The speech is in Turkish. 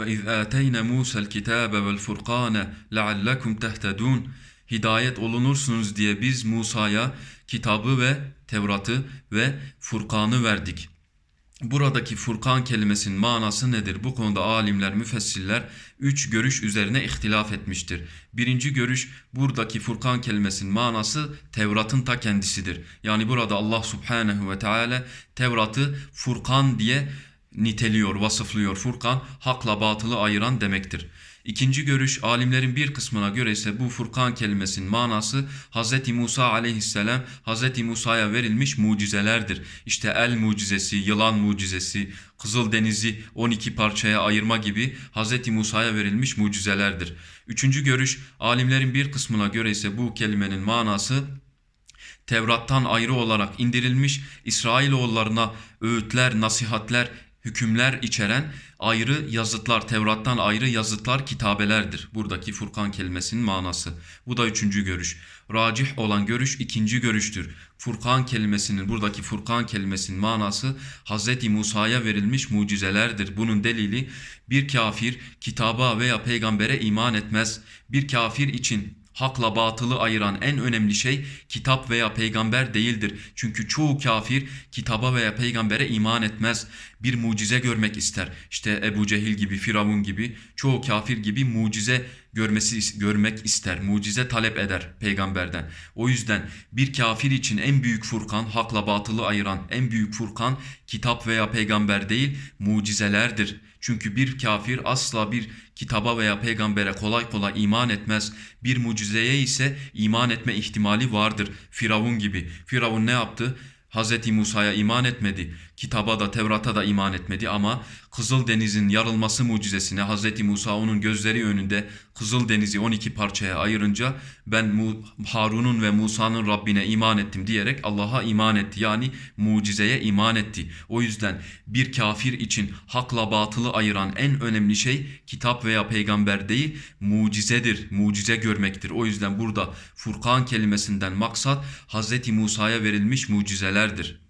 Ateyna Musa'l kitabe vel furqane leallekum tehtedun. Hidayet olunursunuz diye biz Musa'ya kitabı ve Tevrat'ı ve Furkan'ı verdik. Buradaki Furkan kelimesinin manası nedir? Bu konuda alimler, müfessirler üç görüş üzerine ihtilaf etmiştir. Birinci görüş buradaki Furkan kelimesinin manası Tevrat'ın ta kendisidir. Yani burada Allah Subhanahu ve Teala Tevrat'ı Furkan diye niteliyor, vasıflıyor. Furkan hakla batılı ayıran demektir. İkinci görüş alimlerin bir kısmına göre ise bu Furkan kelimesinin manası Hz. Musa aleyhisselam Hz. Musa'ya verilmiş mucizelerdir. İşte el mucizesi, yılan mucizesi, Kızıldeniz'i 12 parçaya ayırma gibi Hz. Musa'ya verilmiş mucizelerdir. Üçüncü görüş alimlerin bir kısmına göre ise bu kelimenin manası Tevrat'tan ayrı olarak indirilmiş İsrailoğullarına öğütler, nasihatler, hükümler içeren ayrı yazıtlar, Tevrat'tan ayrı yazıtlar, kitabelerdir. Buradaki Furkan kelimesinin manası. Bu da üçüncü görüş. Racih olan görüş ikinci görüştür. Furkan kelimesinin, buradaki Furkan kelimesinin manası Hz. Musa'ya verilmiş mucizelerdir. Bunun delili bir kafir kitaba veya peygambere iman etmez. Bir kafir için hakla batılı ayıran en önemli şey kitap veya peygamber değildir. Çünkü çoğu kafir kitaba veya peygambere iman etmez. Bir mucize görmek ister. İşte Ebu Cehil gibi, Firavun gibi, çoğu kafir gibi mucize görmesi görmek ister. Mucize talep eder peygamberden. O yüzden bir kafir için en büyük furkan, hakla batılı ayıran en büyük furkan kitap veya peygamber değil, mucizelerdir. Çünkü bir kafir asla bir kitaba veya peygambere kolay kolay iman etmez. Bir mucizeye ise iman etme ihtimali vardır. Firavun gibi. Firavun ne yaptı? Hz. Musa'ya iman etmedi. Kitaba da Tevrat'a da iman etmedi ama Kızıldeniz'in yarılması mucizesine Hz. Musa onun gözleri önünde Kızıldeniz'i 12 parçaya ayırınca ben Harun'un ve Musa'nın Rabbine iman ettim diyerek Allah'a iman etti. Yani mucizeye iman etti. O yüzden bir kafir için hakla batılı ayıran en önemli şey kitap veya peygamber değil mucizedir. Mucize görmektir. O yüzden burada Furkan kelimesinden maksat Hz. Musa'ya verilmiş mucizelerdir.